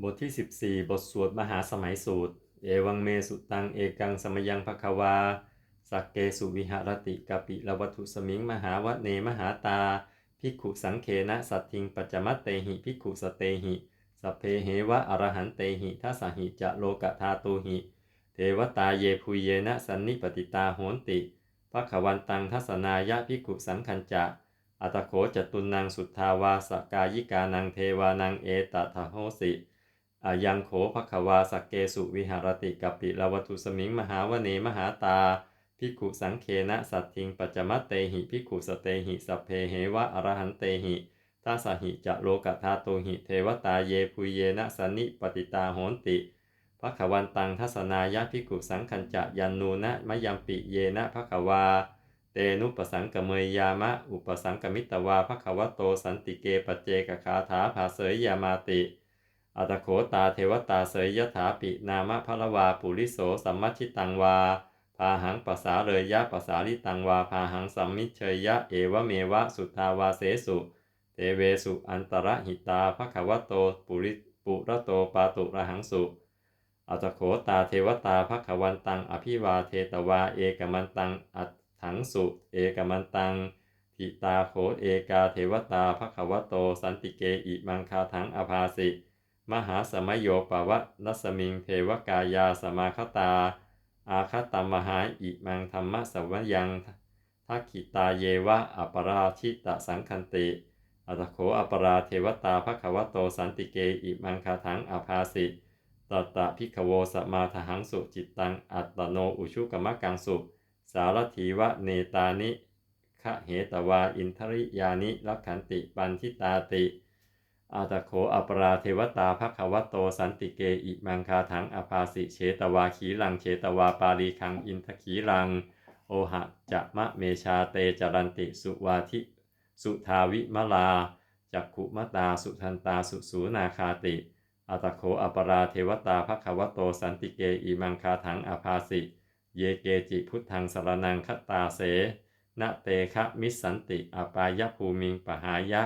บทที่ 14 บทสวดมหาสมัยสูตร เอวังเมสุตังเอกังสมยังภควา สักเกสุวิหารติกปิละวัตุสมิงมหาวะเนมหาตาภิกขุสังเคนะสัตทิงปัจจมัตเตหิภิกขุสเตหิสัเพเหวะอรหันเตหิทัสหิจะโลกธาตุหิ เทวตาเยพุเยนะสันนิปติตาโหนติภควันตังทัสนายะภิกขุสังคัญจะอัตโขจตุนังสุทธาวาสกายิกานังเทวานังเอตทะโหสิ อายังโขภควาสักเกสุวิหารติกัปปิลวัตุสมิงมหาวเนมหาตาภิกขุสังเคนะสัตทิงปัจจมัตเตหิภิกขุสเตหิสัพเพเหวะอรหันเตหิทัสหิจะโลกธาตุหิเทวตาเยพุเยนะสันนิปติตาโหนติภควันตังทัสนายะภิกุสังคัญจะยันนูนะมยัมปิเยนะภควา เตนุปสังกเมยยามะ อุปสังกมิตวาภควโตสันติเกปเจกคาถาภาเสยยามาติ อัตโขตาเทวตาเสยยถาปินามะพระวาปุริโสสัมมัชิตังวาพาหังปสาเรยยะปสาลิตังวาพาหังสัมมิเชยยะเอวเมวะสุทาวาเสสุเทเวสุอันตรหิตาภควโตปุริปุระโตปาตุระหังสุอัตโขตาเทวตาภควันตังอภิวาเทตวาเอกมันตังอัตถังสุเอกมันตังทิตาโขเอกาเทวตาภควโตสันติเกอิมังคาถังอภาสิ มหาสมโยปวะนัสมิงเทวกายาสมาคตา อาคตมหาอิมังธรรมสวยังทักขิตาเยวะอัปราชิตะสังคันติ อัตโขอัปราเทวตาภควโตสันติเกอิมังคาถังอภาสิตตะพิกโวสมาทหังสุจิตตังอัตโนอุชุกมะกังสุสารถีวะเนตานิคะเหตวาอินทริยานิลักขันติปันทิตาติ อาตโขอปราเทวตาภควโตสันติเกอิมังคาถังอภาสิเฉตวาขีลังเฉตวาปาลีคังอินทขีลัง โอหะจะมะเมชาเตจรันติสุวาทิสุทาวิมลาจักขุมตาสุทันตาสุสูนาคาติอัตโขอปราเทวตาภควโตสันติเกอิมังคาถังอภาสิ เยเกจิพุทธังสารนังคตาเสนะเตคะมิสสันติอปายภูมิงปหายะ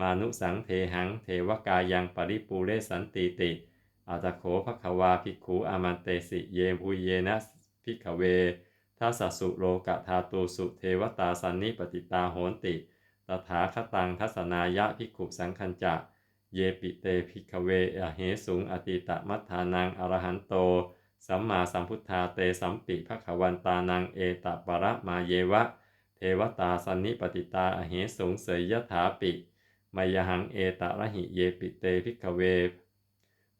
มานุสังเทหังเทวกายังปริปูเรสันติติอัตโขภควาภิกขุอามันเตสิเยภูเยนะภิกขเวทัสสุโลกธาตูสุเทวตาสันนิปติตาโหนติ ตถาคตังทัศนายะภิกขุสังคัญจะ เยปิเตภิกขเวอเหสุงอติตะมัฏฐานังอรหันโต สัมมาสัมพุทธาเตสัมปิภควันตานังเอตประมาเยวะ เทวตาสันนิปติตาอเหสุงเสยยถาปิ มยหังเอตระหิเยปิเตภิกเว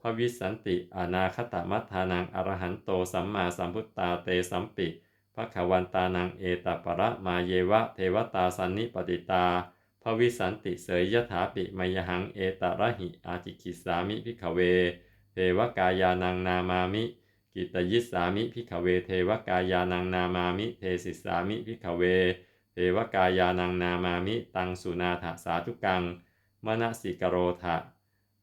พระวิสันติอนาคตมัฏฐานังอรหันโตสัมมาสัมพุทธาเตสัมปิภควันตานังเอตปะระมาเยวะเทวตาสันนิปติตาพระวิสันติเสยยถาปิมยหังเอตระหิอาจิกิสามิพิขเว เทวกายานังนามามิ กิตยิสามิพิขเว เทวกายานังนามามิ เทสิสามิพิขเว เทวกายานังนามามิ ตังสุนาถสาธุกัง มณสิกโรทะ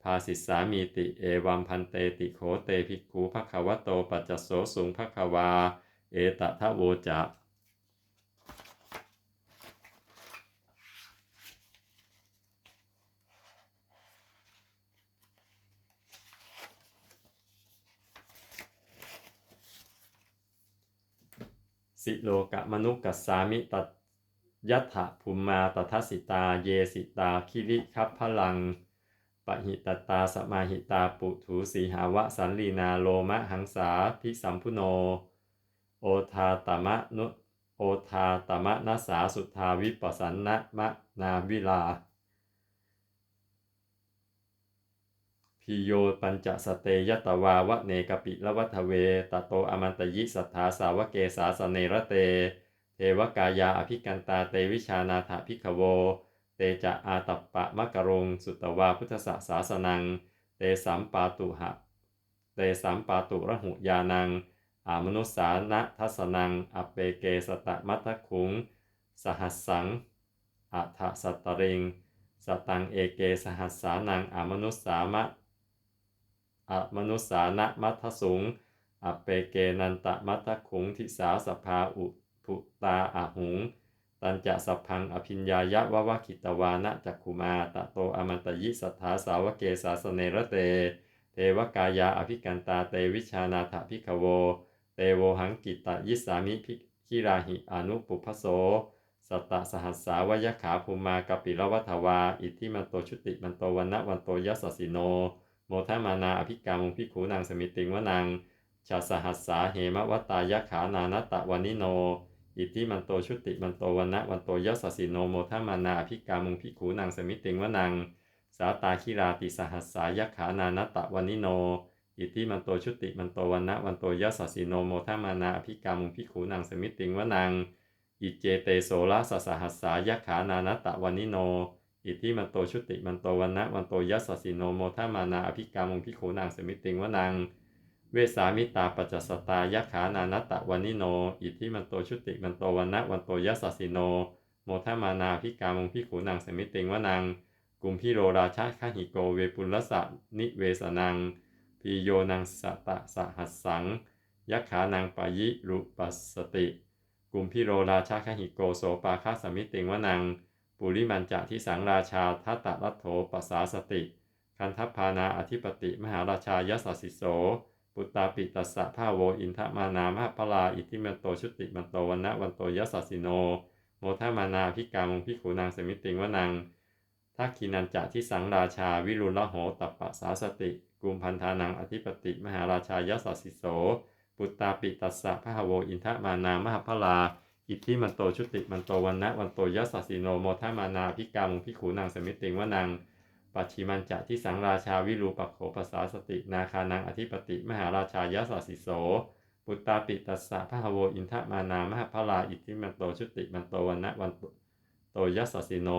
ภาสิสามีติเอวัมพันเตติโขเตภิกขุภควโตปัจจโสสุงภควา เอตทะโวจะสิโลกะมนุกัสสามิตั ยัตถะภูมาตทัสิตา เยสิตา คิริคัพพลัง ปหิตตาสมาหิตา ปุถุสีหาวะสันลีนาโลมะหังสาพิสัมพุโน โอทาตมะนุโอทาตมะนัสสาสุทาวิปสันนะมะนาวิลา พิโยปัญจสเตยตวาวะเนกปิละวัฏเว ตโตอมันตยิสัทธาสาวเกสาสเนระเต เทวกายาอภิกันตาเตวิชานาถาภิกขโว เตจะอาตัปปะมะกะรงสุตวาพุทธสสาสนัง เตสัมปาตุหะ เตสัมปาตุระหุยานัง อามนุสานะทัสนัง อเปเกสตะมัทคุง สหัสสังอัฏฐสัตตริง สตังเอเกสหัสสานังอามนุสสามะอมนุสานะมัทสุงอเปเกนันตะมัทขุงทิสาสภาอุ พุตาอาหุง ตันจะสัพพังอภิญญายะวะวะคิตวานะจักขุมาตะโตอมันตยิสัทธาสาวเกสาสเนระเต เทวกายาอภิกันตาเตวิชานาถพิกโว เตโวหังกิตะยิสามิพิคิราหิอนุปุพโสสัตตสหัสสาวยขาภูมากปิรวัฏวา อิทธิมันโตชุติมันโตวันนะวันโตยัสสิโน โมทามานาอภิกามุพิขูนางสมิติงวนังชาสหัสสาเหมวัตตายขานานตะวานิโน อิทธิมันโตชุติมันโตวันนะวันโตยัสสิโนโมทามานาอภิกามุงพิขูนางสมิติงวนัง สาตาคิราติสหัสสายขานานตะวานิโน อิทธิมันโตชุติมันโตวันนะวันโตยัสสิโนโมทามานาอภิกามุงพิขูนางสมิติงวนัง อิเจเตโสละสสหัสสายขานานตะวานิโน อิทธิมันโตชุติมันโตวันนะวันโตยัสสิโนโมทามานาอภิกามุงพิขูนางสมิติงวนัง เวสามิตาปัจจสตายขานานัตตะวานิโน อิทธิมันโตชุติมันโตวันนะวันโตยัสสสิโน โมทมานาอภิกามุงพิขูนางสมิติงวนัง กุมพิโรราชาคหิโกเวปุลสะนิเวสนังพีโยนังสตะสหัสสังยักขานังปายิรุปัสสติ กุมพิโรราชาคหิโกโสปาคาสมิติงวนัง ปุริมันจะทิสังราชาทัตตะรัตโถปัสสาสติ คันทัพพานาอธิปติมหาราชายัสสิโส ปุตตาปิตัสสะภาโวอินทมานามหพลาอิทิมันโตชุติมันโตวันนะวันโตยัสสสิโนโมทามานาพิกามงพิขูนางสมิติงวนังทักขินันจะทิสังราชาวิรุลโหตัปปะสาสติกุมพันธานังอธิปติมหาราชายัสสสิโสปุตตาปิตัสสะพหโวอินทมานามหพลาอิทิมันโตชุติมันโตวันนะวันโตยัสสสิโนโมทามานาพิกามงพิขูนางสมิติงวนัง ปัจฉิมันจะที่สังราชาวิรูปโขปัสสาสตินาคานังอธิปติ มหาราชายัสสสิโสปุตตาปิตัสสะพหโวอินทมานามหพลาอิทธิมันโตชุติมันโตวันนะวันโตยัสสิโน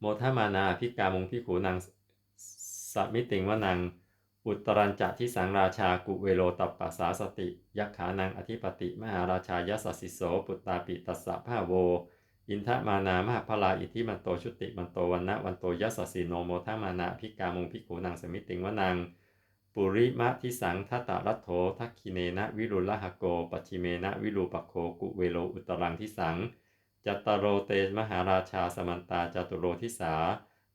โมทมานาพิกามงพิขูนางสมิติงวนัง อุตรัญจะที่สังราชากุเวโรตัปปัสสาสติ ยักขานังอธิปติ มหาราชายัสสสิโส ปุตตาปิตัสสะพหโว อินทมานา มหพลา อิทธิมันโต ชุติมันโตวันนะวันโตยัสสสิโนโมทมานาพิกามุงพิขูนางสมิติงวนังปุริมะทิสังทัตตรัตโถทักขิเนนะวิรุลหโกปัจฉิเมนะวิรูปโคกุเวโรอุตรังทิสังจัตตโรเตมหาราชาสมันตาจตุโรทิสา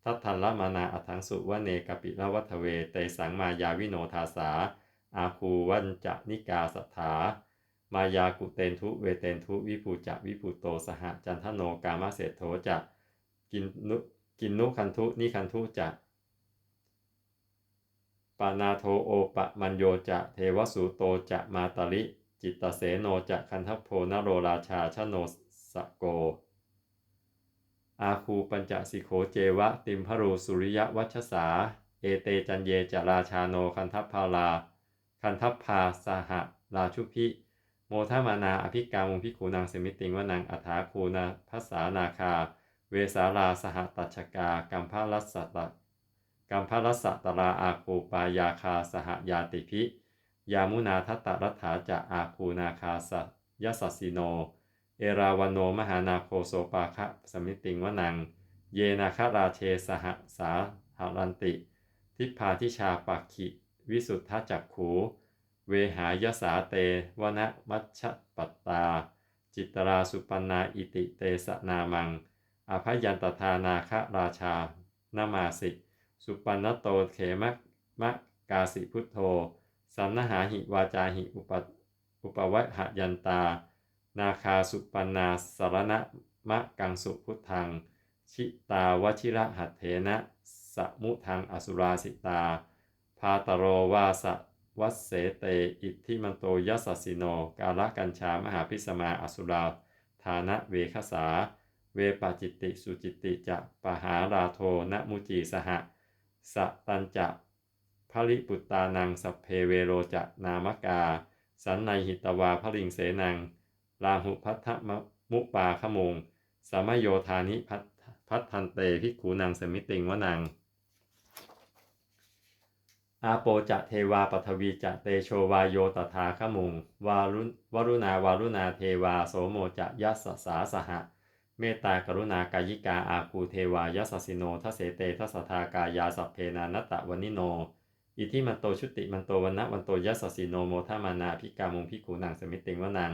ทัตทันละมานาอัทังสุวเนกปิละวัฏเวเตสังมายาวิโนทาสาอาคูวันจะนิกาสัทธา มายากุเตนทุเวเตนทุวิภูจะวิภูโตสหจันทโนกามเศโธจะกินนุกินนุคันทุนิคันทุจะปานาโทโอปะมัญโยจะเทวสุโตจะมาตาลิ จิตตเสโนจะคันทโพนโรราชาชโนสโก อาคูปัญจสิโขเจวะติมพรูสุริยวัชสา เอเตจันเยจะราชาโนคันทัพพาลา คันทัพพาสหราชุพิ โมทมานาอภิกามุงพิขูนางสมิติงวนังอัฐาคูนาภาษานาคา เวสาราสหตัชกากัมพาลัสสตะกัมพาลัสสตราอาคูปายาคาสหยาติพิยามุนาทัตตรัฐาจะอาคูนาคาสยสสสิโน เอราวันโนมหานาโคโสปาคะสมิติงวนัง เยนาคราเชสหสาหารันติ ทิพพาทิชาปักขิ วิสุทธจักขู เวหายสาเตวนะมัชฌปัตตา จิตราสุปันนาอิติเตสนามัง อภยันตทานาคราชานามาสิ สุปันนโตเขมะมะกาสิพุทโธ สันนหาหิวาจาหิอุปอุปวัหยันตา นาคาสุปันนาสารณะมะกังสุพุทธัง ชิตาวชิระหัตเถนะสมุทังอสุราสิตา พาตโรวาส วัสเสเต อิทธิมันโตยัสสิโน กาลกัญชามหาพิสมาอสุราธานะเวคสา เวปาจิติสุจิติจะปหาราโทนะมุจีสหะสตันจะภริปุตตานังสัพเพเวโรจะนามกา สันในหิตวาพลิงเสนังลาหุพัทธมุปาขมุงสามโยธานิพัทพัทธันเตพิกูนางสมิติงวนัง อาโปจะเทวาปทวีจะเตโชวาโยตถาขมุงวารุวรุณาวารุณาเทวาโสโมจะยัสสาสหะ เมตตากรุณากายิกาอาคูเทวายัสสิโนทเสเตทัสทากายาสัพเพนานตะวนิโน อิทิมันโตชุติมันโตวันนะวันโตยัสสิโนโมทามานาพิกามุงพิกูนางสมิติงวนัง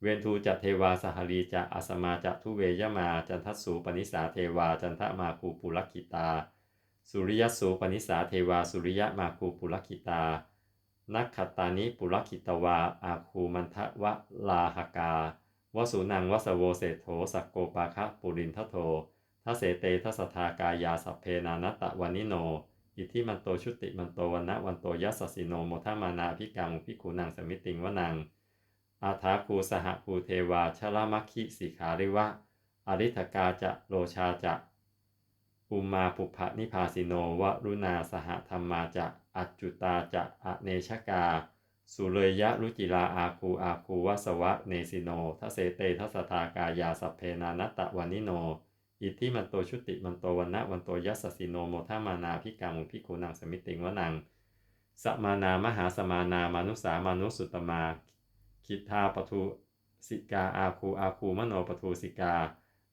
เวนทูจะเทวาสหรีจะอัสมาจะทุเวยมาจันทัสสูปนิสาเทวาจันทมาคูปุลคิตา สุริยสูปนิสาเทวาสุริยมาคูปุรคิตา นักขตานิปุรคิตวา อาคูมันทะวะลาหกาวสุนังวสโวเศโธสักโกปาคะปุรินทโททัเสเตทัสทากายาสัพเพนานตะวานิโน อิทิมันโตชุติมันโตวันนะวันโตยัสสิโนโมทามานาพิกามุพิคูนังสมิติงวนัง อาทาคูสหภูเทวาชลมัคคิสิขาริวะ อริธกาจะโลชาจะ อุมาปุพะนิพาสิโนวรุณาสหธรรมาจะอัจจุตาจะอเนชกา สุเลยะรุจิลาอาคูอาคูวสวะเนสิโนทเสเตทัสทากายาสัพเพนานตะวานิโน อิทธิมันโตชุติมันโตวันนะวันโตยัสสิโนโมทามานาพิกามุพิคูนังสมิติงวนังสมานามหาสมานามานุสามานุสุตตมา คิทาปทุสิกาอาคูอาคูมโนปทุสิกา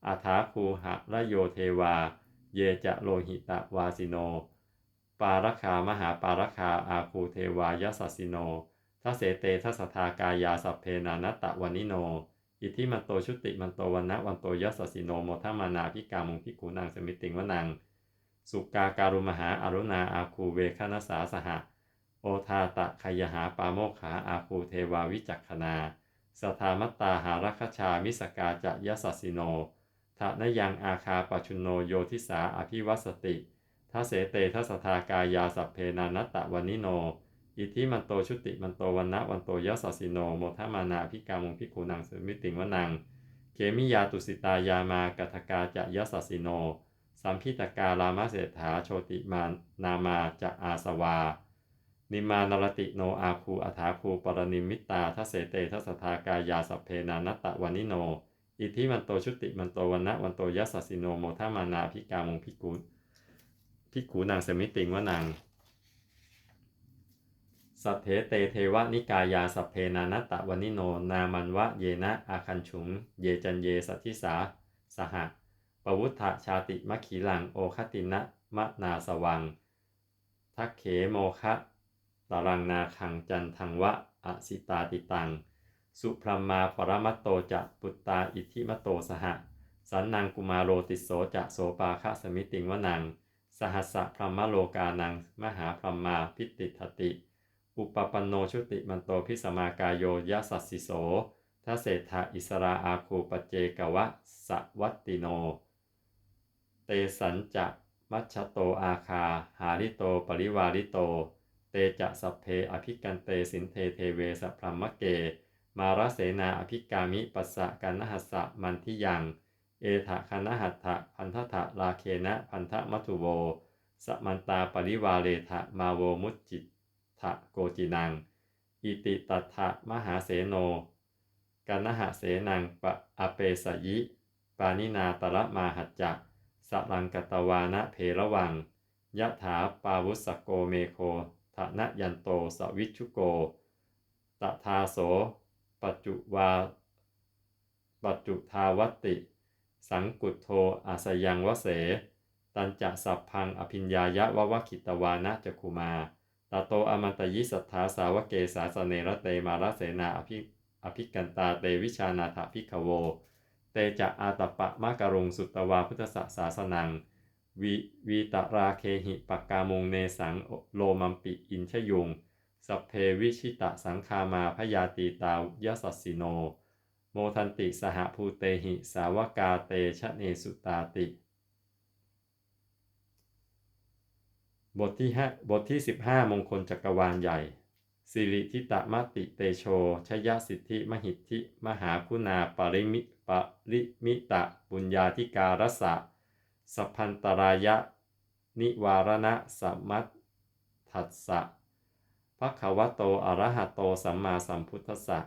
อาถาคูหะระโยเทวา เยจะโลหิตะวาสิโน ปารคามหาปารคาอาคูเทวายสสสิโนทัเสเตทัสทากายาสัพเพนานตะวานิโน อิทิมันโตชุติมันโตวันนะวันโตยัสสสิโนโมทามานาพิกามุงพิกูนางสมิติงวนัง สุกาการุมหาอารุณาอาคูเวคณสาสหะ โอทาตะขยหาปาโมขาอาคูเทวาวิจักขณาสทามัตตาหารัคชามิสกาจะยสสสิโน ทะนยังอาคาปชุนโนโยทิสาอภิวัสติทัสเสเตทัสทากายาสัพเพนานัตตะวานิโน อิทิมันโตชุติมันโตวันนะวันโตยสสสิโนโมทมานาพิกามุงพิกูนังสมิติงวนังเขมิยาตุสิตายามากัทกาจะยสสสิโน สัมพิตการามาเศรษฐาโชติมานามาจะอาสวา นิมานรติโนอาคูอัฐาคูปรนิมิตตาทัสเสเตทัสทากายาสัพเพนานัตตะวานิโน อิทธิมันโตชุติมันโตวันนะวันโตยัสสิโนโมทามานาพิกามงพิกูพิกูนางสมิติงวานังสัทเทเตเทวนิกายาสัพเพนานตะวานิโน นามันวะเยนะอาคันฉุง เยจันเยสัทธิสาสหะปวุฒะชาติมัคขีลังโอคตินะมะนาสวัง ทักเขโมคะตารังนาคังจันทังวะอสิตาติตัง สุพรมาปรมัตโตจะปุตตาอิทิมโตสหะ สันนังกุมาโรติโสจะโสปาคะสมิติงวนัง สหัสสะพรหมโลกานัง มหาพรหมาพิติทติ อุปปันโนชุติมันโตพิสมากายโยยสัสสิโสทัสเศธาอิสราอาคูปเจกวะสวัตติโน เตสันจะมัชโตอาคา หาริโตปริวาริโต เตจะสัพเพอภิกันเตสินเทเทเวสพรหมเก มารเสนาอภิกามิปัสสะกันนหัสสะมันทิยัง เอถะคันหัตถะพันธะลาเคนะพันธมัทุโวสมันตาปริวาเลทะมาโวมุจจิตทะโกจินัง อิติตัทะมหาเสโนกันนหะเสนังปะอเปสยิ ปานินาตระมาหัจจะสลังกตวานะเพระวังยะถาปาวุสโกเมโคทะนะยันโตสวิชุโกตทาโส ปัจจุวา ปัจจุทาวัติ สังกุตโทอาสยังวเส ตันจะสัพพังอภิญญายะวะวะคิตวานะจักคุมาตาโตอมันตยิสัทธาสาวเกสาสเนระเตมารเสนาอภิอภิกันตาเตวิชานาถาภิกขโว เตจะอาตปะมะกะรุงสุตวาพุทธศาสนังวีวีตราเคหิปักกามงเนสังโลมัมปิอินชยุง สัพเพวิชิตะสังคามาพยาตีตายสัสสิโน โมทันติสหภูเตหิ สาวกาเตชะเนสุตาติ บทที่ห้าบทที่ 15 มงคลจักรวาลใหญ่สิริทิตะมติเตโชชยสิทธิมหิทธิ มหาคุณาปริมิปริมิตะปุญญาธิการสะสัพพันตรายะ นิวารณะสัมมัตถัสสะ ภะคะวโตอรหะโตสัมมาสัมพุทธัสสะ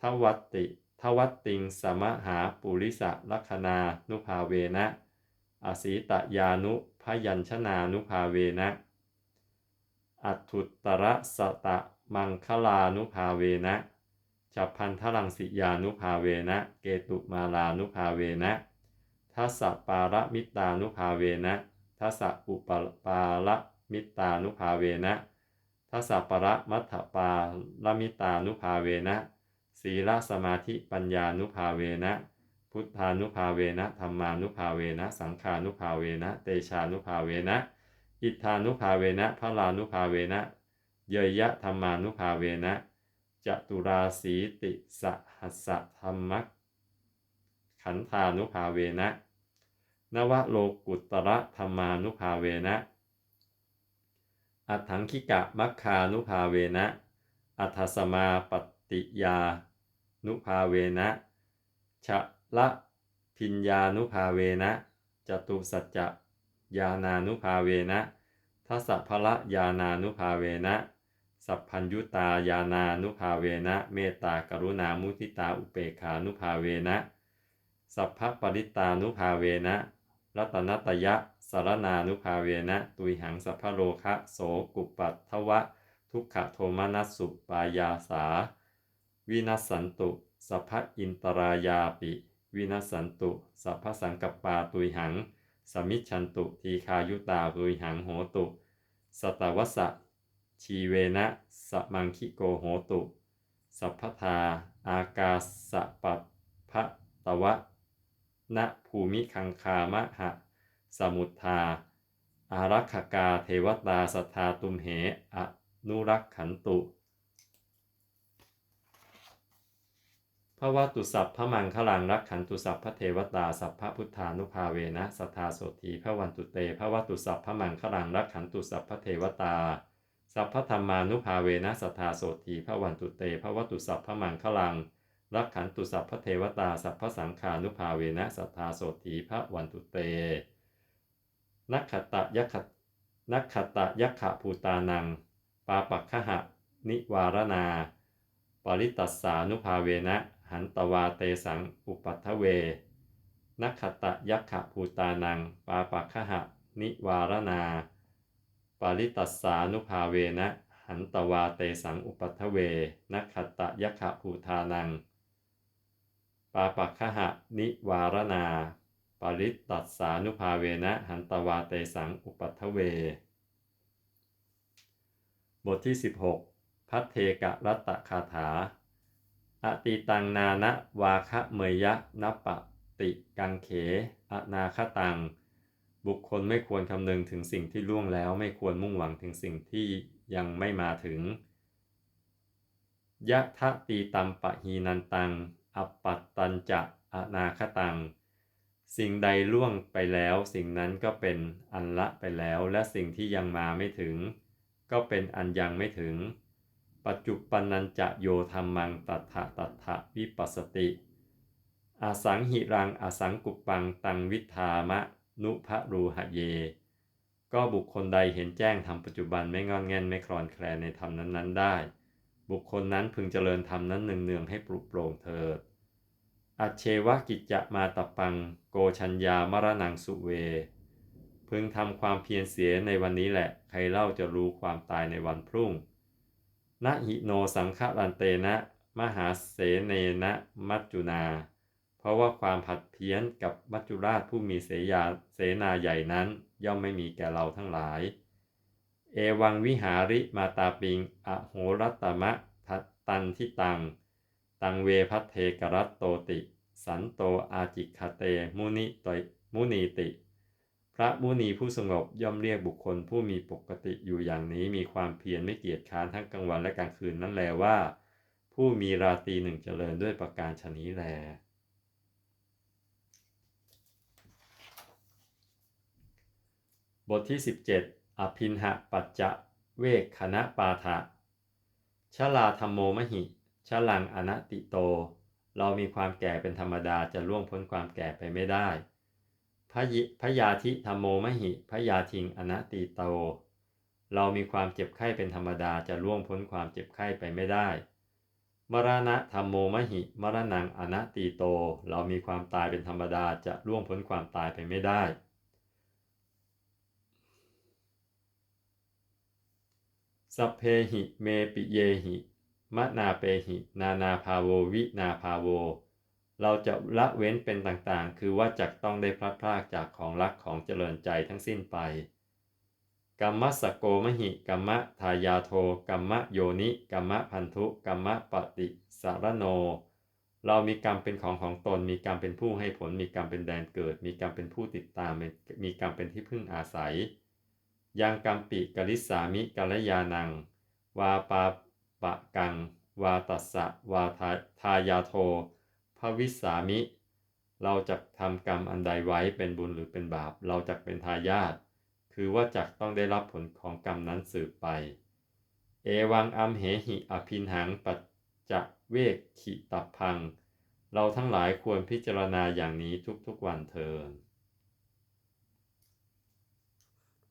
ทวัตติทวัตติงสมหาปุริสะลัคนานุภาเวนะอสีตยานุพยัญชนานุภาเวนะ อัตุตระสตะมังคลานุภาเวนะฉับพันธลังสิยานุภาเวนะ เกตุมาลานุภาเวนะทัสสะปาระมิตานุภาเวนะทัสสะอุปปาระมิตานุภาเวนะ ทัสสะประมัทถปาลมิตานุภาเวนะศีลสมาธิปัญญานุภาเวนะ พุทธานุภาเวนะธรรมานุภาเวนะ สังขานุภาเวนะ เตชานุภาเวนะ อิทธานุภาเวนะพระลานุภาเวนะเยยะธรรมานุภาเวนะจตุราสีติสหัสธรรมขันธานุภาเวนะ นวโลกุตระธรรมานุภาเวนะ อัฏฐังคิกะมัคคานุภาเวนะอัฏฐสมาปฏิยานุภาเวนะชะละพิญญานุภาเวนะจตุสัจจะญาณานุภาเวนะทัสสะพละญาณานุภาเวนะ สัพพัญยุตายานานุภาเวนะ เมตตากรุณามุทิตาอุเปกขานุภาเวนะ สัพพปริตานุภาเวนะ รัตนตยะ สารนานุภาเวนะ ตุยหังสัพพโลคะโสกุปปัตทวะ ทุกขโทมนัสสุปายาสา วินัสสันตุ สัพพอินตรายาปิ วินัสสันตุ สัพพสังกปาตุยหัง สมิชันตุทีคายุตาตุยหังโหตุ สตวัสะชีเวนะสมังคิโกโหตุ สัพพทา อากาสปัปพะตวะณภูมิคังคามะหะ สมุทธา อารักขกาเทวตาสัทธาตุมเหอนุรักขันตุพระวัตุสัพพะมังคลังรักขันตุสัพพะเทวตาสัพพะพุทธานุภาเวนะสัทธาโสธีพระวันตุเตพระวัตุสัพพะมังคลังรักขันตุสัพพะเทวตา สัพพะธรรมานุภาเวนะสัทธาโสธีพระวันตุเตพระวัตุสัพพะมังคลังรักขันตุสัพพะเทวตาสัพพะสังขานุภาเวนะสัทธาโสธีพระวันตุเต นักขตะยักขนักขตะยักขะภูตานัง ปาปักขหะนิวารนา ปริตัสสานุภาเวนะ หันตวาเตสังอุปัททเว นักขตะยักขะภูตานัง ปาปักขหะนิวารนา ปริตัสสานุภาเวนะ หันตวาเตสังอุปัททเว นักขตะยักขะภูทานัง ปาปักขหะนิวารนา ปริตัสสานุภาเวนะหันตวาเตสังอุปัทเว บทที่ 16 พัทเทกะรัตตคาถา อติตังนานะวาคะเมยะนปะติกังเขอนาคตัง บุคคลไม่ควรคำนึงถึงสิ่งที่ล่วงแล้วไม่ควรมุ่งหวังถึงสิ่งที่ยังไม่มาถึงยะทะตีตัมปะหีนันตัง อัปปัตตันจะอนาคตัง สิ่งใดล่วงไปแล้ว สิ่งนั้นก็เป็นอันละไปแล้ว และสิ่งที่ยังมาไม่ถึง ก็เป็นอันยังไม่ถึง ปัจจุปนันจะโยธรรมังตัทธะตัทธะวิปัสสติอาสังหิรังอาสังกุปปังตังวิธามะ นุภรูหะเย ก็บุคคลใดเห็นแจ้งทำปัจจุบันไม่งอนแงนไม่คลอนแคลนในธรรมนั้นๆ ได้ บุคคลนั้นพึงเจริญธรรมนั้นเนืองๆให้ปลุกโปร่งเถิด อัจเชวกิจจะมาตปัง โกชัญญามรณังสุเว พึงทำความเพียรเสียในวันนี้แหละ ใครเล่าจะรู้ความตายในวันพรุ่งนะหิโนสังฆลันเตนะ มหาเสเนนะมัจจุนา เพราะว่าความผัดเพี้ยนกับมัจจุราชผู้มีเสยาเสนาใหญ่นั้น ย่อมไม่มีแก่เราทั้งหลาย เอวังวิหาริมาตาปิง อโหรัตมะทัตตันทิตัง ตังเวพัทเทกรัตโตติ สันโตอาจิคาเต มุนิตยมุนีติ พระมุนีผู้สงบย่อมเรียกบุคคลผู้มีปกติอยู่อย่างนี้มีความเพียรไม่เกียจค้านทั้งกลางวันและกลางคืนนั่นแลว่า ผู้มีราตรีหนึ่งเจริญด้วยประการชนี้แลบทที่ 17 อภินหะปัจจะเวกคณะปาฐะชลาธรรมโมมหิ ชลังอนัตติโต เรามีความแก่เป็นธรรมดาจะล่วงพ้นความแก่ไปไม่ได้พยิพยาธิธรรมโมมหิพยาทิงอนัตติโต เรามีความเจ็บไข้เป็นธรรมดาจะล่วงพ้นความเจ็บไข้ไปไม่ได้ มรณะธรรมโมมหิมรณังอนัตติโต เรามีความตายเป็นธรรมดาจะล่วงพ้นความตายไปไม่ได้สัพเพหิเมปิเยหิ มะนาเปหิ นานาภาโววินาภาโว เราจะละเว้นเป็นต่างๆ คือว่าจักต้องได้พลัดพรากจากของรักของเจริญใจทั้งสิ้นไปกัมมสกโกมหิกัมมะทายาโทกัมมะโยนิกัมมะพันธุกัมมะปฏิสารโน เรามีกรรมเป็นของของตน มีกรรมเป็นผู้ให้ผล มีกรรมเป็นแดนเกิด มีกรรมเป็นผู้ติดตาม มีกรรมเป็นที่พึ่งอาศัย ยังกัมปิกลิสามิกัลยานัง วาปา ปะกัง วาตัสสะวาทาทายาโทภวิสามิ เราจะทำกรรมอันใดไว้เป็นบุญหรือเป็นบาป เราจะเป็นทายาท คือว่าจักต้องได้รับผลของกรรมนั้นสืบไป เอวังอัมเหหิอภินหังปัจจะเวกขิตับพัง เราทั้งหลายควรพิจารณาอย่างนี้ทุกๆวันเทิน